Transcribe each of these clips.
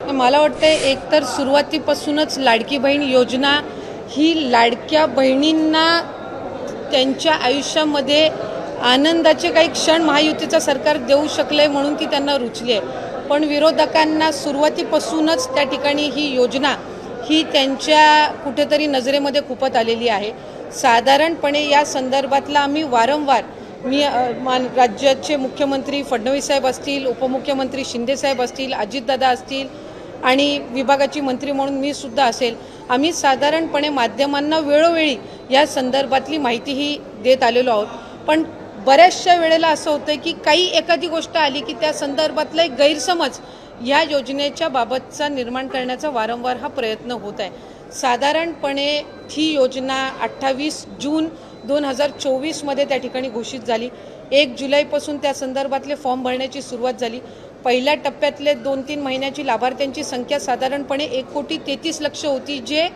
मला वाटतं एकतर सुरुवातीपासूनच लाडकी बहीण योजना ही लाडक्या बहिणींना त्यांच्या आयुष्यामध्ये आनंदाचे काही क्षण महायुतीचं सरकार देऊ शकले म्हणून ती त्यांना रुचली आहे. पण विरोधकांना सुरुवातीपासूनच त्या ठिकाणी ही योजना ही त्यांच्या कुठेतरी नजरेमध्ये खुपत आलेली आहे. साधारणपणे या संदर्भातला आम्ही वारंवार मी मान राज्याचे मुख्यमंत्री फडणवीस साहेब असतील उपमुख्यमंत्री शिंदेसाहेब असतील अजितदादा असतील आणि विभागाची मंत्री म्हणून मी सुद्धा असेल आम्ही साधारणपणे माध्यमांना वेळोवेळी या संदर्भातली माहितीही देत आलेलो आहोत. पण बऱ्याचशा वेळेला असं होतं की काही एखादी गोष्ट आली की त्या संदर्भातला एक गैरसमज या योजनेच्या बाबतचा निर्माण करण्याचा वारंवार हा प्रयत्न होत आहे. साधारणपणे ही योजना अठ्ठावीस जून दोन हजार चोवीसमध्ये त्या ठिकाणी घोषित झाली. एक जुलैपासून त्या संदर्भातले फॉर्म भरण्याची सुरुवात झाली. पहिल्या टप्प्यातले दोन तीन महिन्याची लाभार्थ्यांची संख्या साधारणपणे एक कोटी तेहतीस लक्ष होती जे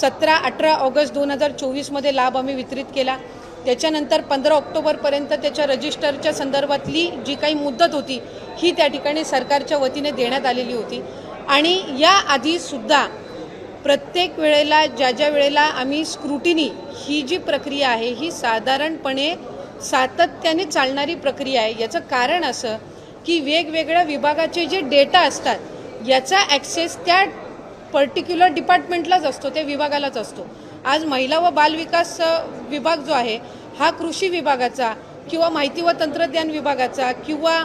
सतरा अठरा ऑगस्ट दोन हजार चोवीसमध्ये लाभ आम्ही वितरित केला. त्याच्यानंतर पंधरा ऑक्टोबरपर्यंत त्याच्या रजिस्टरच्या संदर्भातली जी काही मुदत होती ही त्या ठिकाणी सरकारच्या वतीने देण्यात आलेली होती. आणि या आधीसुद्धा प्रत्येक वेळेला ज्या ज्या वेळेला आम्ही स्क्रुटिनी ही जी प्रक्रिया आहे ही साधारणपणे सातत्याने चालणारी प्रक्रिया आहे. याचं कारण असं की वेगवेगळ्या विभागाचे जे डेटा असतात याचा ॲक्सेस त्या पर्टिक्युलर डिपार्टमेंटलाच असतो त्या विभागालाच असतो. आज महिला व बालविकास विभाग जो आहे हा कृषी विभागाचा किंवा माहिती व तंत्रज्ञान विभागाचा किंवा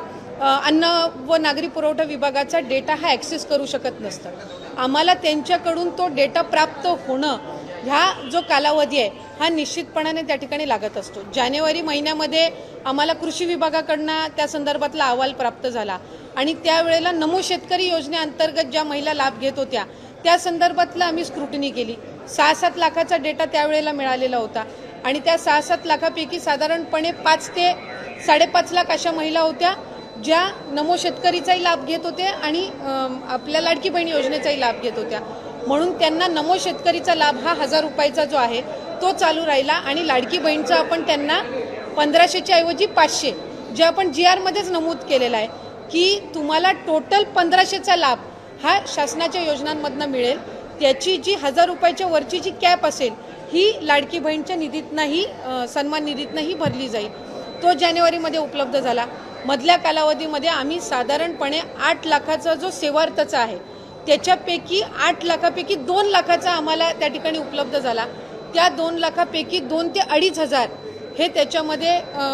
अन्न व नागरी पुरवठा विभागाचा डेटा हा ॲक्सेस करू शकत नसतं. आम्हाला त्यांच्याकडून तो डेटा प्राप्त होणं ह्या जो कालावधी आहे हा निश्चितपणाने त्या ठिकाणी लागत असतो. जानेवारी महिन्यामध्ये आम्हाला कृषी विभागाकडनं त्या संदर्भातला अहवाल प्राप्त झाला. आणि त्यावेळेला नमो शेतकरी योजनेअंतर्गत ज्या महिला लाभ घेत होत्या त्या संदर्भातलं आम्ही स्क्रुटनी केली. सहा सात लाखाचा डेटा त्यावेळेला मिळालेला होता. आणि त्या सहा सात लाखापैकी साधारणपणे पाच ते साडेपाच लाख अशा महिला होत्या ज्या नमो शेतकरीचाही लाभ घेत होते आणि आपल्या लाडकी बहीण योजनेचाही लाभ घेत होत्या. म्हणून त्यांना नमो शेतकरीचा लाभ हा हजार रुपयाचा जो आहे तो चालू राहिला आणि लाडकी बहीणचा आपण त्यांना पंधराशेच्या ऐवजी पाचशे जे आपण जी आरमध्येच नमूद केलेलं आहे की तुम्हाला टोटल पंधराशेचा लाभ हा शासनाच्या योजनांमधनं मिळेल. त्याची जी हजार रुपयाच्या वरची जी कॅप असेल ही लाडकी बहीणच्या निधीतनंही सन्मान निधीतनंही भरली जाईल. तो जानेवारीमध्ये उपलब्ध झाला. मधल्या कालावधीमध्ये आम्ही साधारणपणे आठ लाखाचा जो सेवार्थचा आहे त्याच्यापैकी आठ लाखापैकी दोन लाखाचा आम्हाला त्या ठिकाणी उपलब्ध झाला. त्या दोन लाखापैकी दोन ते अडीच हजार हे त्याच्यामध्ये